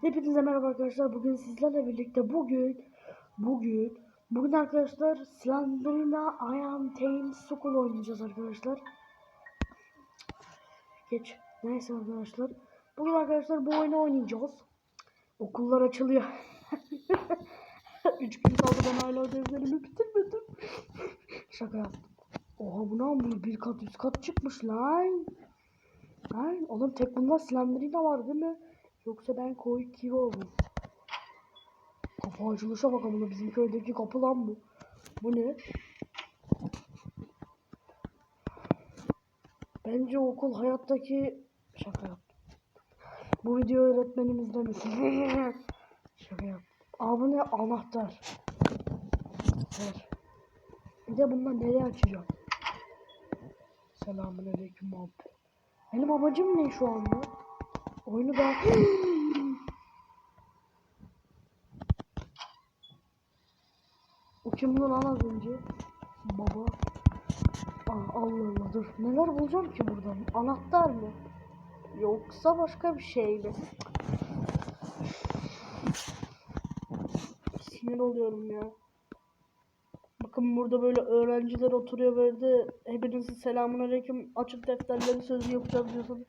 Hepinize merhaba arkadaşlar. Bugün sizlerle birlikte bugün bugün bugün arkadaşlar Slenderina I Am Tame School oynayacağız arkadaşlar. Geç. Neyse arkadaşlar. Bugün arkadaşlar bu oyunu oynayacağız. Okullar açılıyor. Üç gün kaldı ben hala ödevlerimi bitirmedim. Şaka yaptım. Oha bu ne bu bir kat üst kat çıkmış lan. Lan oğlum tek bunda Slenderina var değil mi? Yoksa ben koyu kivi oldum. Kapı açılışa bakalım bizim köydeki kapı lan bu. Bu ne? Bence okul hayattaki şaka yaptım. Bu video öğretmenimiz demesin. şaka yaptım. Aa bu ne? Anahtar. Ver. Bir de bundan nereye açacağım? Selamun aleyküm abi. Benim amacım ne şu anda? Oyunu ben... o kim lan az önce? Baba. Aa, Allah Allah dur. Neler bulacağım ki buradan? Anahtar mı? Yoksa başka bir şey mi? Sinir oluyorum ya. Bakın burada böyle öğrenciler oturuyor böyle de hepinizin selamun aleyküm açık defterleri sözlü yapacağız diyorsunuz.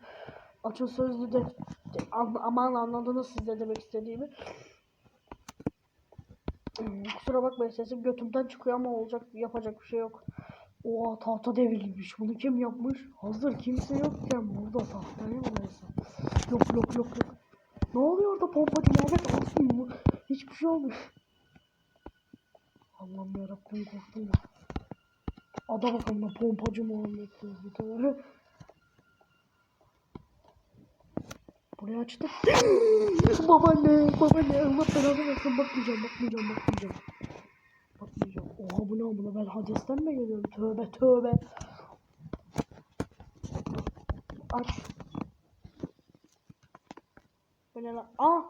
Açık sözlü de An- aman anladınız siz ne demek istediğimi. Kusura bakmayın sesim götümden çıkıyor ama olacak yapacak bir şey yok. Oha tahta devrilmiş. Bunu kim yapmış? Hazır kimse yokken burada tahtaya mı neyse. Yok yok yok yok. Ne oluyor orada pompacı alsın mı? Hiçbir şey olmuyor. Allah'ım yarabbim korktum ya. Ada bakalım pompacı Muhammed diyor. Burayı açtık. babaanne, babaanne Allah belanı versin bakmayacağım, bakmayacağım, bakmayacağım. Bakmayacağım. Oha bu ne amına ben Hades'ten mi geliyorum? Tövbe tövbe. Aç. Bu ne lan? Aa!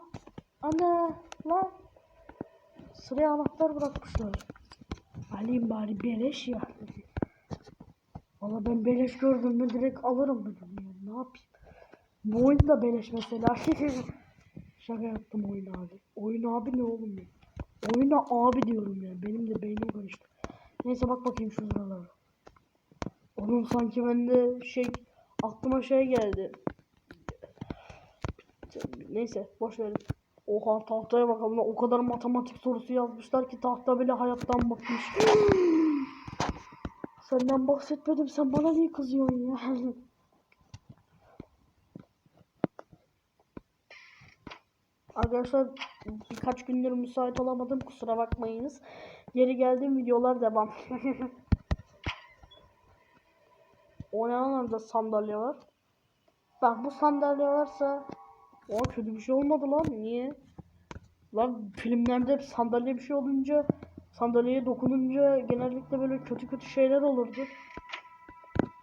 Ana! Lan! Sıraya anahtar bırakmışlar. Alayım bari beleş ya. Valla ben beleş gördüm mü direkt alırım dedim ya. Ne yapayım? Bu oyun beleş mesela. Şaka yaptım oyun abi. Oyun abi ne oğlum ya? Oyuna abi diyorum ya. Benim de beynim karıştı. Neyse bak bakayım şu sıralara. Oğlum sanki bende şey aklıma şey geldi. Neyse boş verin. Oha tahtaya bakalım. O kadar matematik sorusu yazmışlar ki tahta bile hayattan bakmış. Senden bahsetmedim. Sen bana niye kızıyorsun ya? Arkadaşlar birkaç gündür müsait olamadım. Kusura bakmayınız. Geri geldiğim videolar devam. o ne lan orada sandalye var? Bak bu sandalye varsa o kötü bir şey olmadı lan. Niye? Lan filmlerde sandalye bir şey olunca sandalyeye dokununca genellikle böyle kötü kötü şeyler olurdu.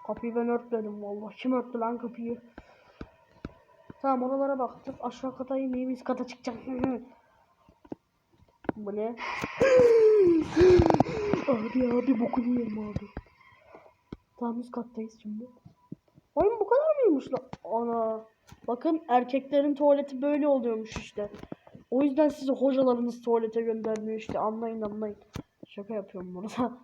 Kapıyı ben örtmedim vallahi. Kim örttü lan kapıyı? Tamam oralara baktık. Aşağı kata inmeyeyim üst kata çıkacağım. Bu ne? abi abi bokunu yerim abi. Tamam üst kattayız şimdi. Oyun bu kadar mıymış lan? Ana. Bakın erkeklerin tuvaleti böyle oluyormuş işte. O yüzden sizi hocalarınız tuvalete göndermiyor işte. Anlayın anlayın. Şaka yapıyorum burada.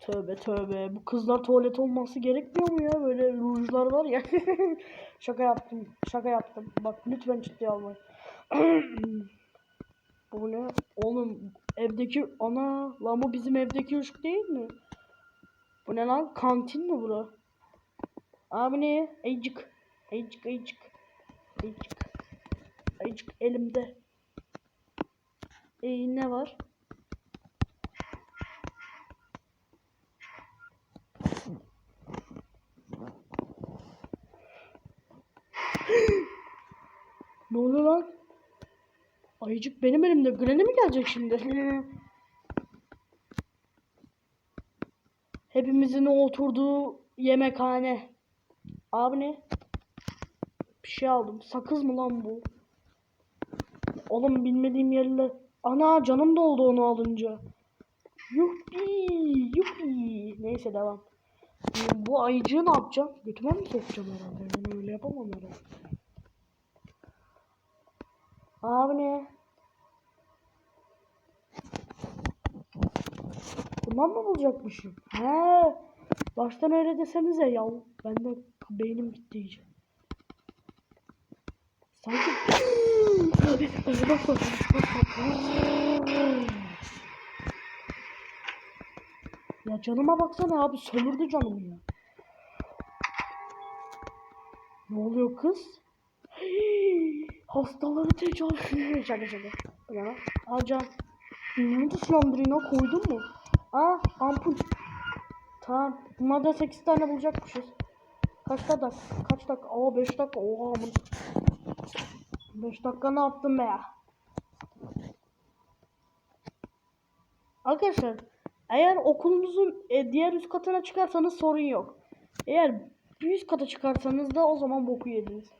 Tövbe tövbe. Bu kızlar tuvalet olması gerekmiyor mu ya? Böyle rujlar var ya. şaka yaptım. Şaka yaptım. Bak lütfen ciddiye almayın. bu ne? Oğlum evdeki ana lan bu bizim evdeki ışık değil mi? Bu ne lan? Kantin mi bura? Abi ne? Ayıcık. Ayıcık ayıcık. Ayıcık. Ayıcık elimde. Ee, ne var? Ne oluyor lan? Ayıcık benim elimde. Granny mi gelecek şimdi? Hepimizin oturduğu yemekhane. Abi ne? Bir şey aldım. Sakız mı lan bu? Oğlum bilmediğim yerle. Ana canım doldu onu alınca. Yuhbi, yuhbi. Neyse devam. Bu ayıcığı ne yapacağım? Götüme mi sokacağım herhalde? Ben öyle yapamam herhalde. Abi ne? Bundan mı bulacakmışım? He. Baştan öyle desenize ya. Ben de beynim gitti iyice. Sanki... ya canıma baksana abi sömürdü canımı ya. Ne oluyor kız? Hastaları tecavüz. Şaka şaka. Bu ne lan? Aa can. Nerede sulandırıyla koydun mu? Aa ampul. Tamam. Bunlardan 8 tane bulacakmışız. Kaç dakika? Kaç dakika? Oo 5 dakika. Oha aman. 5 dakika ne yaptım be ya? Arkadaşlar eğer okulunuzun e, diğer üst katına çıkarsanız sorun yok. Eğer bir üst kata çıkarsanız da o zaman boku yediniz.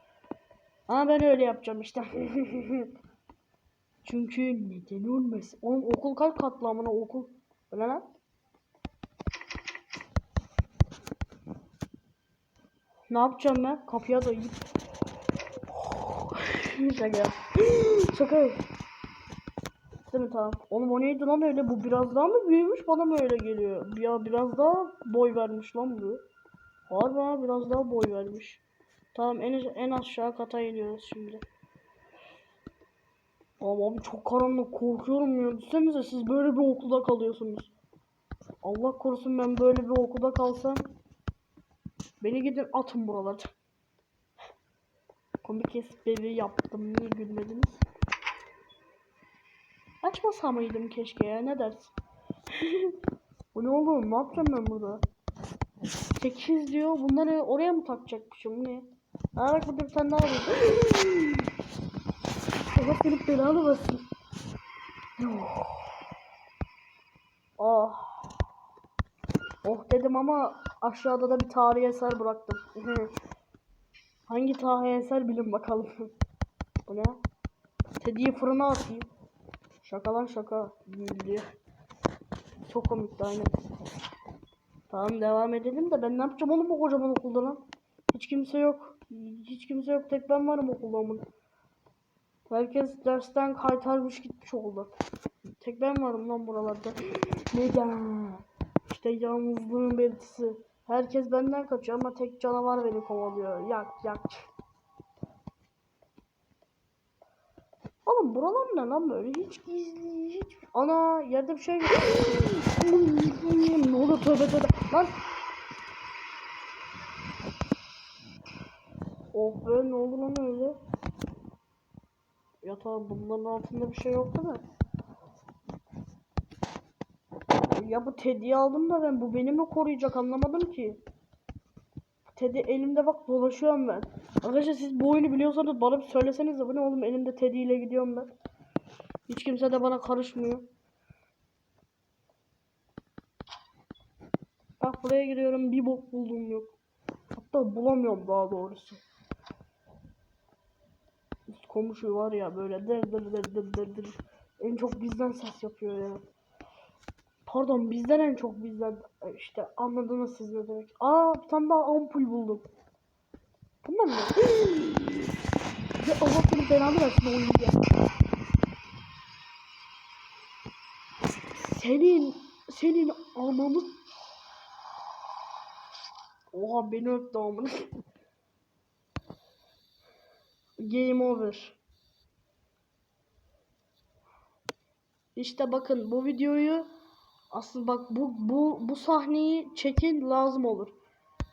Ama ben öyle yapacağım işte. Çünkü neden olmasın? Oğlum okul kaç katlı amına okul? Bu ne lan? Ne yapacağım ben? Kapıya da git. Şaka. Şaka. Değil mi tamam. Oğlum o neydi lan öyle? Bu biraz daha mı büyümüş? Bana mı öyle geliyor? Ya biraz daha boy vermiş lan bu. Harbi ha biraz daha boy vermiş. Tamam en, en aşağı kata iniyoruz şimdi. Abi, çok karanlık korkuyorum ya. Düşünsenize siz böyle bir okulda kalıyorsunuz. Allah korusun ben böyle bir okulda kalsam. Beni gidin atın buralarda. Komik espri yaptım. Niye gülmediniz? Açmasa mıydım keşke ya ne dersin? Bu ne oğlum ne yapacağım ben burada? 8 diyor bunları oraya mı takacakmışım ne? Aa bak burada bir tane. Allah benim belanı basın. Oh. Oh dedim ama aşağıda da bir tarihi eser bıraktım. Hangi tarihi eser bilin bakalım. Bu ne? Teddy'yi fırına atayım. Şaka lan şaka. Güldü. Çok komikti aynen. Tamam devam edelim de ben ne yapacağım oğlum bu kocaman okulda lan. Hiç kimse yok. Hiç kimse yok. Tek ben varım okulda amın. Herkes dersten kaytarmış gitmiş okulda. Tek ben varım lan buralarda. Neden? İşte yalnızlığın belirtisi. Herkes benden kaçıyor ama tek canavar beni kovalıyor. Yak yak. Oğlum buralar ne lan böyle? Hiç gizli, hiç... Ana yerde bir şey yok. ne olur tövbe tövbe. Lan. Oh be ne oldu lan öyle? Ya tamam bunların altında bir şey yoktu da. Ya bu Teddy'yi aldım da ben bu beni mi koruyacak anlamadım ki. Teddy elimde bak dolaşıyorum ben. Arkadaşlar siz bu oyunu biliyorsanız bana bir söyleseniz bu ne oğlum elimde Teddy ile gidiyorum ben. Hiç kimse de bana karışmıyor. Bak buraya giriyorum bir bok buldum yok. Hatta bulamıyorum daha doğrusu. Komşu var ya böyle der der der der der der. En çok bizden ses yapıyor ya. Pardon bizden en çok bizden işte anladınız siz ne demek. Aa bir tane daha ampul buldum. Bunlar ne? ya Allah senin belanı versin oyunu ya. Senin senin ananı Oha beni öptü amına. Game over. İşte bakın bu videoyu aslında bak bu bu bu sahneyi çekin lazım olur.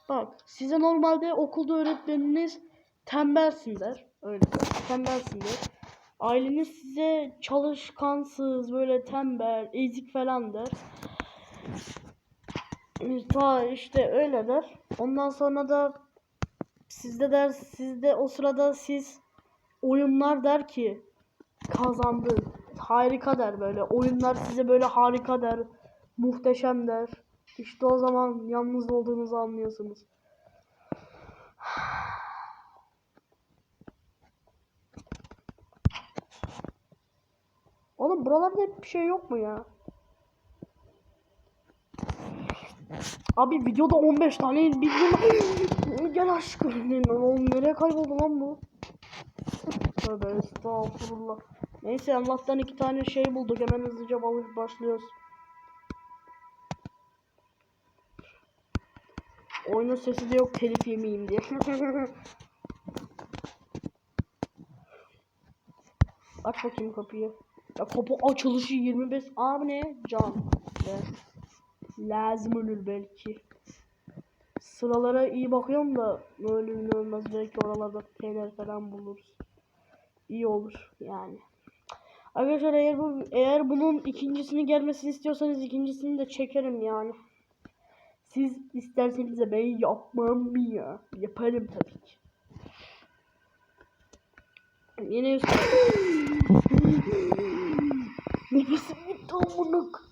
Bak size normalde okulda öğretmeniniz tembelsin der. Öyle der. Tembelsin der. Aileniz size çalışkansız böyle tembel, ezik falan der. Ta işte öyle der. Ondan sonra da sizde der sizde o sırada siz oyunlar der ki kazandı. Harika der böyle. Oyunlar size böyle harika der. Muhteşem der. İşte o zaman yalnız olduğunuzu anlıyorsunuz. Oğlum buralarda hep bir şey yok mu ya? Abi videoda 15 tane bildim. Gel aşkım. Oğlum nereye kayboldu lan bu? Tövbe estağfurullah. Neyse Allah'tan iki tane şey bulduk. Hemen hızlıca başlıyoruz. Oyunun sesi de yok telif yemeyeyim diye. Aç bakayım kapıyı. Ya kapı açılışı 25. Abi ne? Can. Be. Lazım olur belki. Sıralara iyi bakıyorum da öyle ünlü olmaz. Belki oralarda şeyler falan buluruz. İyi olur yani. Arkadaşlar eğer bu eğer bunun ikincisini gelmesini istiyorsanız ikincisini de çekerim yani. Siz isterseniz de ben yapmam mı ya? Yaparım tabii ki. Yine üst... Nefesim gitti amına.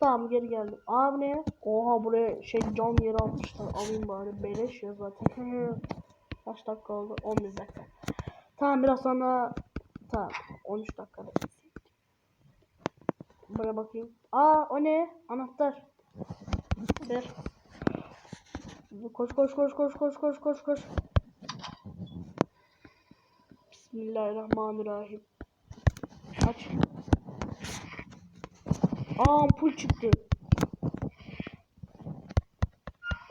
Tamam geri geldim. Abi ne? Oha buraya şey cam yeri almışlar. Alayım bari. Beleş ya zaten. Kaç dakika oldu? 11 dakika. Tamam biraz sonra tamam 13 dakika. Buraya bakayım. Aa o ne? Anahtar. Ver. Koş koş koş koş koş koş koş koş. Bismillahirrahmanirrahim. Aç. Ampul çıktı.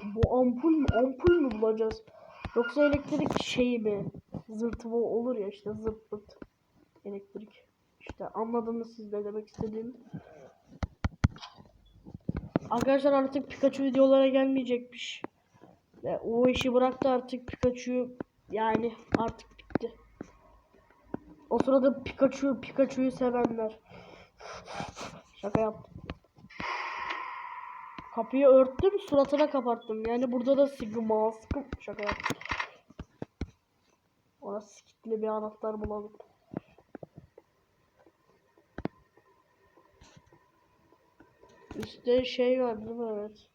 Bu ampul mü? Ampul mü bulacağız? Yoksa elektrik şeyi mi? Zırtı olur ya işte zırt pırt. Elektrik. İşte anladınız siz de demek istediğimi. Arkadaşlar artık Pikachu videolara gelmeyecekmiş. Ve o işi bıraktı artık Pikachu yani artık bitti. O sırada Pikachu Pikachu'yu sevenler. Şaka yaptım. Kapıyı örttüm suratına kapattım. Yani burada da sigma sıkım şaka yaptım. Ona sikitli bir anahtar bulalım. İşte şey var değil mi? Evet.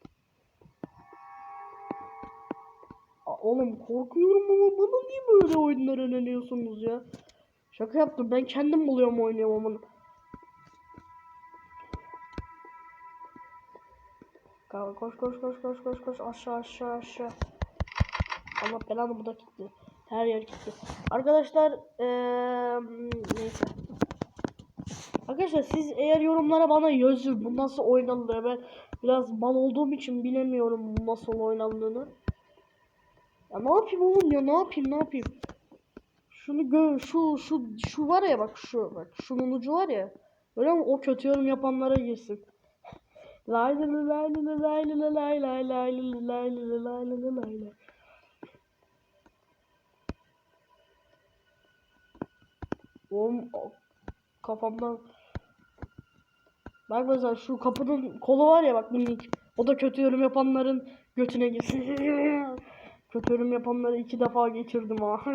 Oğlum korkuyorum ama bana niye böyle oyunlar öneriyorsunuz ya? Şaka yaptım. Ben kendim buluyorum oynuyorum. Ka- Koş koş koş koş koş koş aşağı aşağı aşağı. Allah belanı bu da gitti. Her yer gitti. Arkadaşlar eee neyse. Arkadaşlar siz eğer yorumlara bana yazın bu nasıl oynanır ben biraz mal olduğum için bilemiyorum bu nasıl oynandığını. Ya ne yapayım oğlum ya ne yapayım ne yapayım. Şunu gö şu şu şu var ya bak şu bak şunun ucu var ya. Öyle mi? O kötü yorum yapanlara girsin. Lay. Oğlum kafamdan Bak mesela şu kapının kolu var ya bak minik. O da kötü yorum yapanların götüne girsin. kötü yorum yapanları iki defa geçirdim ha.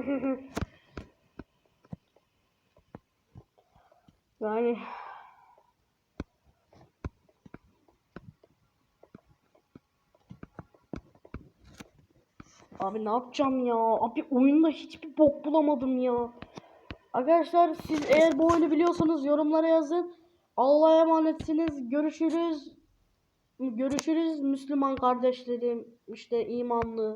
yani Abi ne yapacağım ya? Abi oyunda hiçbir bok bulamadım ya. Arkadaşlar siz eğer bu oyunu biliyorsanız yorumlara yazın. Allah'a emanetsiniz. Görüşürüz. Görüşürüz Müslüman kardeşlerim. işte imanlı.